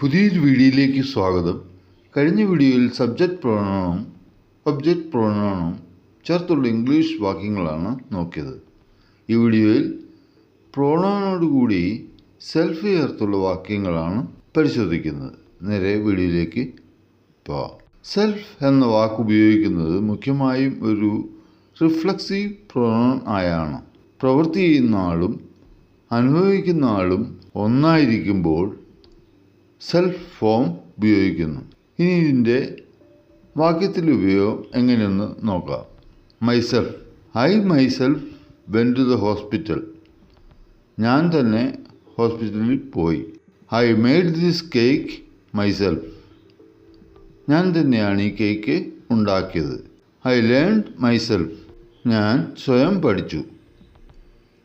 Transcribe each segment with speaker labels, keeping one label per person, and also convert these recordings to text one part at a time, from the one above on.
Speaker 1: പുതിയൊരു വീഡിയോയിലേക്ക് സ്വാഗതം. കഴിഞ്ഞ വീഡിയോയിൽ സബ്ജക്റ്റ് പ്രോണവും ഒബ്ജക്റ്റ് പ്രോണവും ചേർത്തുള്ള ഇംഗ്ലീഷ് വാക്യങ്ങളാണ് നോക്കിയത്. ഈ വീഡിയോയിൽ പ്രോണോനോടുകൂടി സെൽഫ് ചേർത്തുള്ള വാക്യങ്ങളാണ് പരിശോധിക്കുന്നത്. നേരെ വീഡിയോയിലേക്ക് പോവാം. സെൽഫ് എന്ന വാക്ക് ഉപയോഗിക്കുന്നത് മുഖ്യമായും ഒരു റിഫ്ലക്സീവ് പ്രോണോൺ ആയാണ്. പ്രവൃത്തി ചെയ്യുന്ന ആളും അനുഭവിക്കുന്ന ആളും ഒന്നായിരിക്കുമ്പോൾ സെൽഫ് ഫോം ഉപയോഗിക്കുന്നു. ഇനി ഇതിന്റെ വാക്യത്തിലെ ഉപയോഗം എങ്ങനെയെന്ന് നോക്കാം. Myself I myself went to the hospital ഞാൻ തന്നെ ഹോസ്പിറ്റലിൽ പോയി. I made this cake myself ഞാൻ തന്നെയാണ് ഈ കേക്ക് ഉണ്ടാക്കിയത്. ഐ ലേൺ മൈസെൽഫ് ഞാൻ സ്വയം പഠിച്ചു.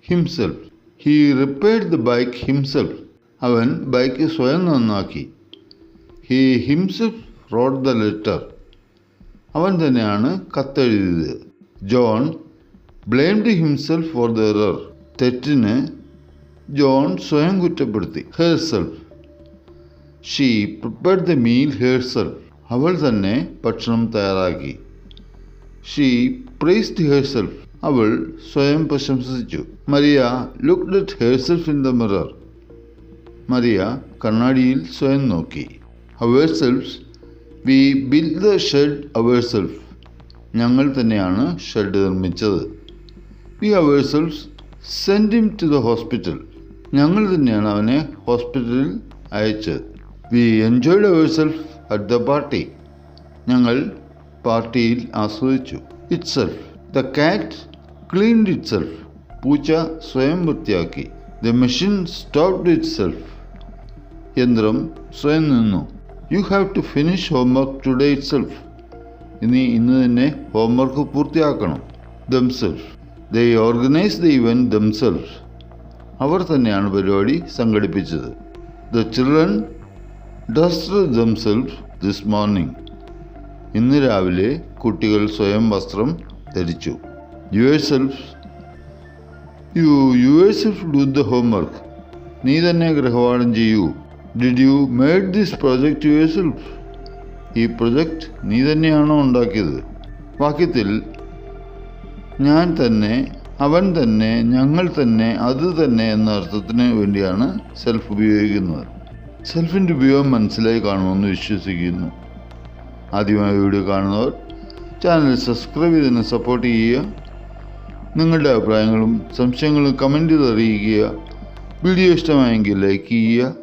Speaker 1: Himself he repaired the bike himself അവൻ ബൈക്ക് സ്വയം നന്നാക്കി. He himself wrote the letter അവൻ തന്നെയാണ് കത്തെഴുതിയത്. John blamed himself for the error തെറ്റിന് ജോൺ സ്വയം കുറ്റപ്പെടുത്തി. Herself she prepared the meal herself അവൾ തന്നെ ഭക്ഷണം തയ്യാറാക്കി. ഷീ പ്രൈസ്ഡ് ഹെയർ സെൽഫ് അവൾ സ്വയം പ്രശംസിച്ചു. Maria looked at herself in the mirror Maria കണ്ണാടിയിൽ സ്വയം നോക്കി. Ourselves we built the shed ourself ഞങ്ങൾ തന്നെയാണ് ഷെഡ് നിർമ്മിച്ചത്. We ourselves send him to the hospital ഞങ്ങൾ തന്നെയാണ് അവനെ ഹോസ്പിറ്റലിൽ അയച്ചത്. We enjoyed ourself at the party ഞങ്ങൾ പാർട്ടിയിൽ ആസ്വദിച്ചു. Itself the cat cleaned self പൂച്ച സ്വയം വൃത്തിയാക്കി. The machine stopped itself യന്ത്രം സ്വയം നിന്നു. You have to finish homework today itself ഇനി ഇന്ന് തന്നെ ഹോംവർക്ക് പൂർത്തിയാക്കണം. Themselves they organise the event themselves അവർ തന്നെയാണ് പരിപാടി സംഘടിപ്പിച്ചത്. The children dressed themselves this morning ഇന്ന് രാവിലെ കുട്ടികൾ സ്വയം വസ്ത്രം ധരിച്ചു. Yourself you yourself do the homework നീ തന്നെ ഗൃഹപാഠം ചെയ്യൂ. Did you made this project yourself ഈ പ്രൊജക്റ്റ് നീ തന്നെയാണോ ഉണ്ടാക്കിയത്? വാക്യത്തിൽ ഞാൻ തന്നെ അവൻ തന്നെ ഞങ്ങൾ തന്നെ അത് തന്നെ എന്ന അർത്ഥത്തിന് വേണ്ടിയാണ് സെൽഫ് ഉപയോഗിക്കുന്നത്. സെൽഫിന്റെ ഉപയോഗം മനസ്സിലായി കാണുമെന്ന് വിശ്വസിക്കുന്നു. ആദ്യമായി വീഡിയോ കാണുന്നവർ ചാനൽ സബ്സ്ക്രൈബ് ചെയ്തതിന് സപ്പോർട്ട് ചെയ്യുക. നിങ്ങളുടെ അഭിപ്രായങ്ങളും സംശയങ്ങളും കമന്റ് ചെയ്ത് അറിയിക്കുക. വീഡിയോ ഇഷ്ടമായെങ്കിൽ ലൈക്ക് ചെയ്യുക.